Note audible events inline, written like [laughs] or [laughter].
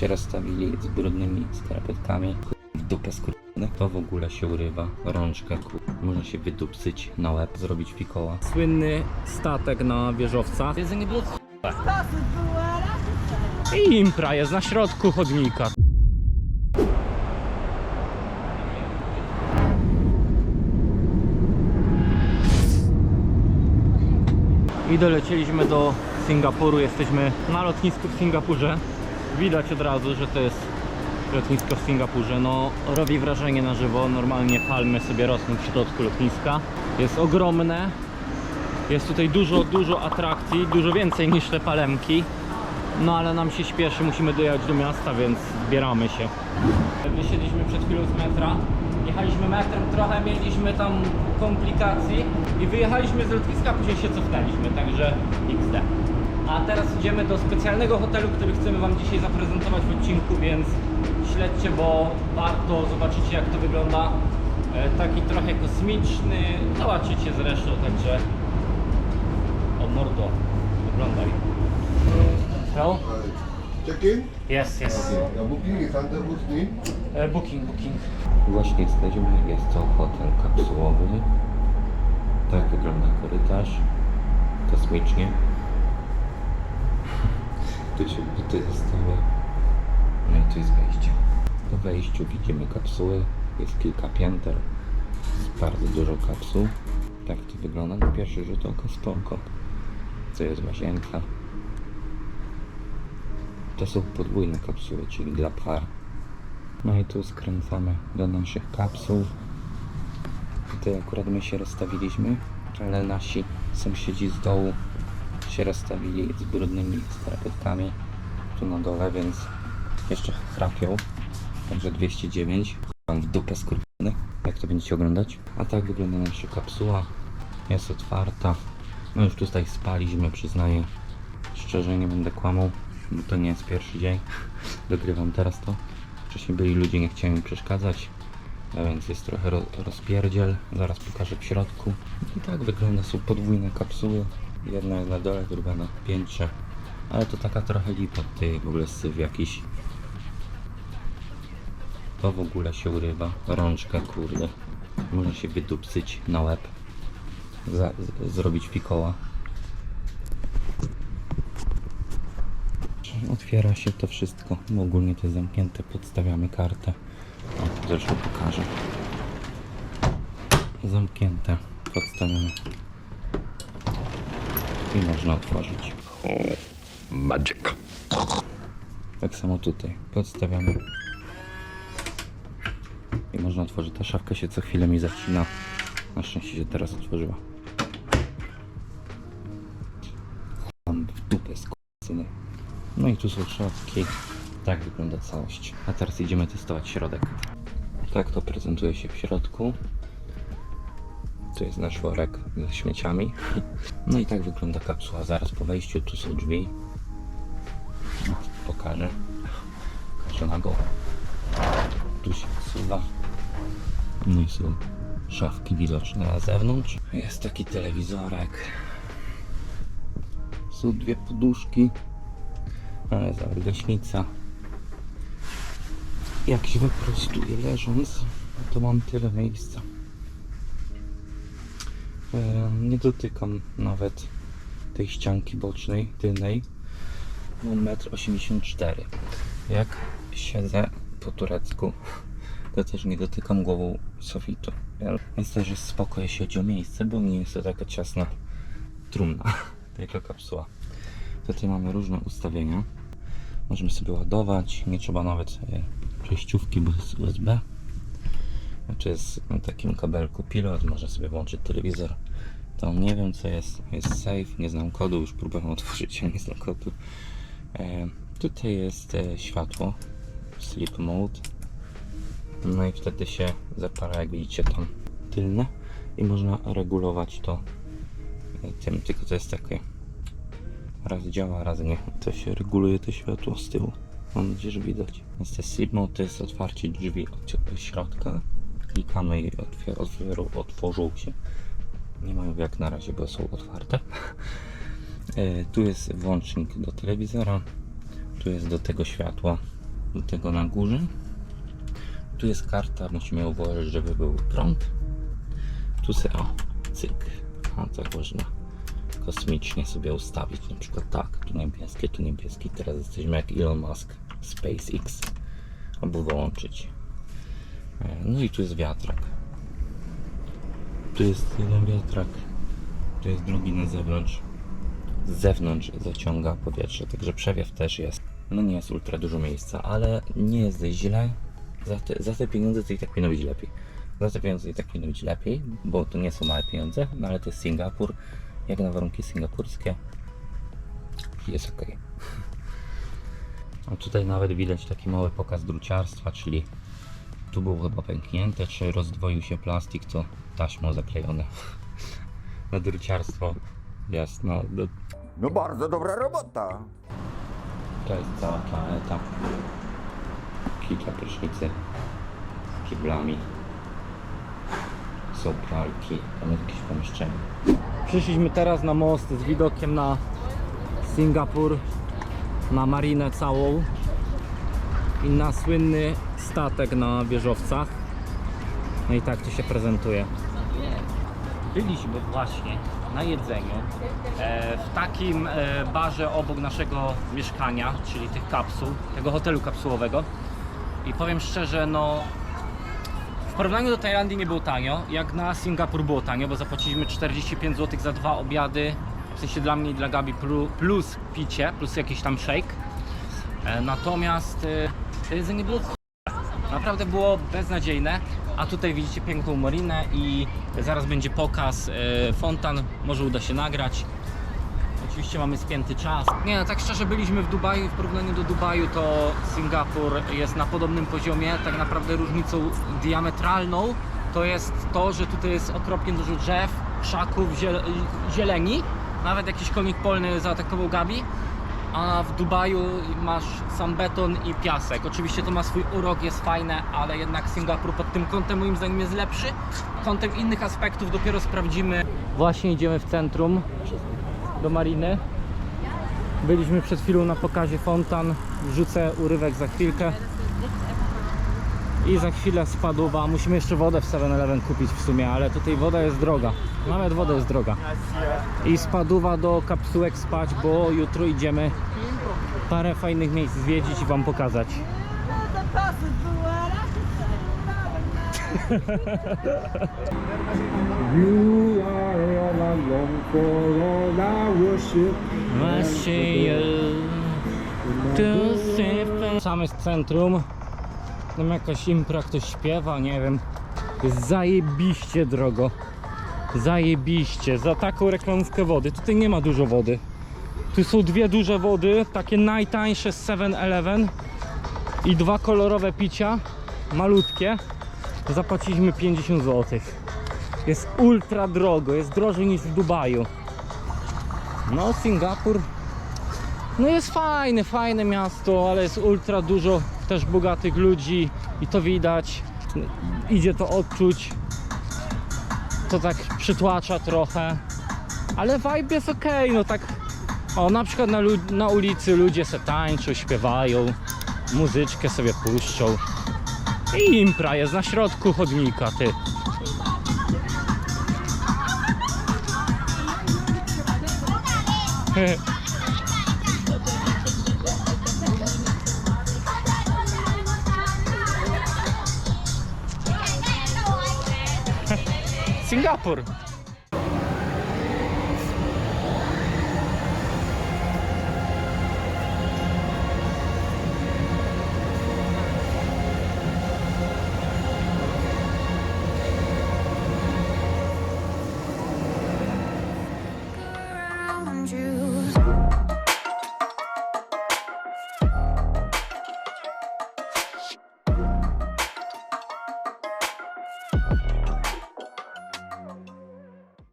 się rozstawili z brudnymi skarpetkami. W dupę skurczone. To w ogóle się urywa. Rączkę, kur... Można się wydupcyć na łeb, zrobić fikoła. Słynny statek na wieżowcach. Jedzenie było I impra jest na środku chodnika. I dolecieliśmy do Singapuru. Jesteśmy na lotnisku w Singapurze. Widać od razu, że to jest lotnisko w Singapurze. No, robi wrażenie na żywo. Normalnie palmy sobie rosną w środku lotniska. Jest ogromne. Jest tutaj dużo, dużo atrakcji, dużo więcej niż te palemki. No ale nam się śpieszy, musimy dojechać do miasta, więc zbieramy się. Wysiedliśmy przed chwilą z metra. Jechaliśmy metrem, trochę mieliśmy tam komplikacji i wyjechaliśmy z lotniska, później się cofnęliśmy, także XD. A teraz idziemy do specjalnego hotelu, który chcemy Wam dzisiaj zaprezentować w odcinku, więc śledźcie, bo warto zobaczycie jak to wygląda. E, Taki trochę kosmiczny, zobaczycie zresztą, także o mordo, oglądaj. Hello? Check-in? Yes, yes. The booking is under whose name? E, Booking, booking. Właśnie jesteśmy, jest to hotel kapsułowy. Tak wygląda korytarz. Kosmicznie. Się buty zostały. No i tu jest wejście. Po wejściu widzimy kapsuły. Jest kilka pięter. Jest bardzo dużo kapsuł. Tak to wygląda na pierwszy rzut oka spoko. To jest łazienka. To są podwójne kapsuły, czyli dla par. No i tu skręcamy do naszych kapsuł. Tutaj akurat my się rozstawiliśmy, ale nasi sąsiedzi z dołu się rozstawili z brudnymi skarpetkami tu na dole, więc jeszcze chrapią. Także 209. Mam w dupę skurczony, jak to będziecie oglądać. A tak wygląda nasza kapsuła. Jest otwarta. No już tutaj spaliśmy, przyznaję. Szczerze nie będę kłamał, bo to nie jest pierwszy dzień. [laughs] Dogrywam teraz to. Wcześniej byli ludzie, nie chciałem im przeszkadzać. A więc jest trochę ro rozpierdziel. Zaraz pokażę w środku. I tak wygląda. Są podwójne kapsuły. Jedna na dole, druga na piętrze. Ale to taka trochę lipa tutaj w ogóle syf jakiś. To w ogóle się urywa. Rączkę, kurde. Można się wydupcyć na łeb. Za z zrobić fikoła. Otwiera się to wszystko. Bo ogólnie to jest zamknięte. Podstawiamy kartę. O, zresztą pokażę. Zamknięte. Podstawiamy. I można otworzyć. Magic. Tak samo tutaj. Podstawiamy. I można otworzyć. Ta szafka się co chwilę mi zacina. Na szczęście się teraz otworzyła. Mam w dupę syny. No i tu są szafki. Tak wygląda całość. A teraz idziemy testować środek. Tak to prezentuje się w środku. Tu jest nasz worek ze śmieciami. No i tak wygląda kapsuła. Zaraz po wejściu tu są drzwi. Pokażę. Pokażę na go. Tu się wsuwa. No i są szafki widoczne na zewnątrz. Jest taki telewizorek. Są dwie poduszki. Ale za gaśnica. Jak się wyprostuję leżąc, to mam tyle miejsca. Nie dotykam nawet tej ścianki bocznej, tylnej. Mam 1,84 m. Jak siedzę po turecku, to też nie dotykam głową sufitu. Więc też jest spoko, jeśli chodzi o miejsce, bo nie jest to taka ciasna trumna, [laughs] tylko kapsuła. Tutaj mamy różne ustawienia. Możemy sobie ładować, nie trzeba nawet e, przejściówki, bo jest USB. Znaczy jest na takim kabelku pilot, można sobie włączyć telewizor. To nie wiem co jest, jest safe, nie znam kodu, już próbowałem [laughs] otworzyć, ale nie znam kodu. E, tutaj jest e, światło, sleep mode. No i wtedy się zapala, jak widzicie tam tylne i można regulować to e, tym, tylko to jest takie raz działa, raz nie. To się reguluje to światło z tyłu. Mam nadzieję, że widać. Więc te sleep mode to jest otwarcie drzwi od środka. Klikamy i otwier- otworzą się. Nie mają jak na razie, bo są otwarte. E, tu jest włącznik do telewizora. Tu jest do tego światła. do tego na górze. Tu jest karta, musimy ją włożyć, żeby był prąd. Tu se, o, cyk. A tak można kosmicznie sobie ustawić, na przykład tak, tu niebieskie, tu niebieski, teraz jesteśmy jak Elon Musk, SpaceX, albo wyłączyć. No i tu jest wiatrak. Tu jest jeden wiatrak, tu jest drugi na zewnątrz. Z zewnątrz zaciąga powietrze, także przewiew też jest. No nie jest ultra dużo miejsca, ale nie jest źle. Za te, za te pieniądze to i tak powinno być lepiej. Za te pieniądze i tak powinno być lepiej, bo to nie są małe pieniądze, no ale to jest Singapur. Jak na warunki singapurskie jest ok. [laughs] A tutaj nawet widać taki mały pokaz druciarstwa, czyli tu było chyba pęknięte, czy rozdwoił się plastik, to taśmą zaklejone. [laughs] Na druciarstwo jest, no, do, No bardzo dobra robota. to jest cała planeta. Kilka prysznicy z kiblami. Są pralki, tam jest jakieś pomieszczenie. Przyszliśmy teraz na most z widokiem na Singapur, na marinę całą i na słynny statek na wieżowcach. No i tak to się prezentuje. Byliśmy właśnie na jedzeniu e, w takim e, barze obok naszego mieszkania, czyli tych kapsuł, tego hotelu kapsułowego. I powiem szczerze, no w porównaniu do Tajlandii nie było tanio, jak na Singapur było tanio, bo zapłaciliśmy 45 zł za dwa obiady, w sensie dla mnie i dla Gabi plu- plus picie, plus jakiś tam shake. E, natomiast to jedzenie było Naprawdę było beznadziejne, a tutaj widzicie piękną marinę i zaraz będzie pokaz e, fontan, może uda się nagrać. Oczywiście mamy spięty czas. Nie, no tak szczerze byliśmy w Dubaju i w porównaniu do Dubaju to Singapur jest na podobnym poziomie. Tak naprawdę różnicą diametralną to jest to, że tutaj jest okropnie dużo drzew, krzaków, ziel zieleni. Nawet jakiś konik polny zaatakował Gabi a w Dubaju masz sam beton i piasek. Oczywiście to ma swój urok, jest fajne, ale jednak Singapur pod tym kątem moim zdaniem jest lepszy. Kątem innych aspektów dopiero sprawdzimy. Właśnie idziemy w centrum do mariny. Byliśmy przed chwilą na pokazie fontan. Wrzucę urywek za chwilkę. I za chwilę spadła. Musimy jeszcze wodę w 7-Eleven kupić w sumie, ale tutaj woda jest droga. Nawet woda jest droga. I spadła do kapsułek spać, bo jutro idziemy parę fajnych miejsc zwiedzić i Wam pokazać. You are all alone for all I worship. Sam jest centrum. Tam jakaś impra, ktoś śpiewa, nie wiem. Jest zajebiście drogo. Zajebiście. Za taką reklamówkę wody. Tutaj nie ma dużo wody. Tu są dwie duże wody, takie najtańsze z 7-Eleven i dwa kolorowe picia, malutkie. Zapłaciliśmy 50 zł. Jest ultra drogo, jest drożej niż w Dubaju. No, Singapur no jest fajne, fajne miasto, ale jest ultra dużo też bogatych ludzi i to widać. Idzie to odczuć. To tak przytłacza trochę. Ale vibe jest ok, no tak. O, na przykład na, na ulicy ludzie se tańczą, śpiewają, muzyczkę sobie puszczą. I impra jest na środku chodnika, ty. [laughs] Singapur.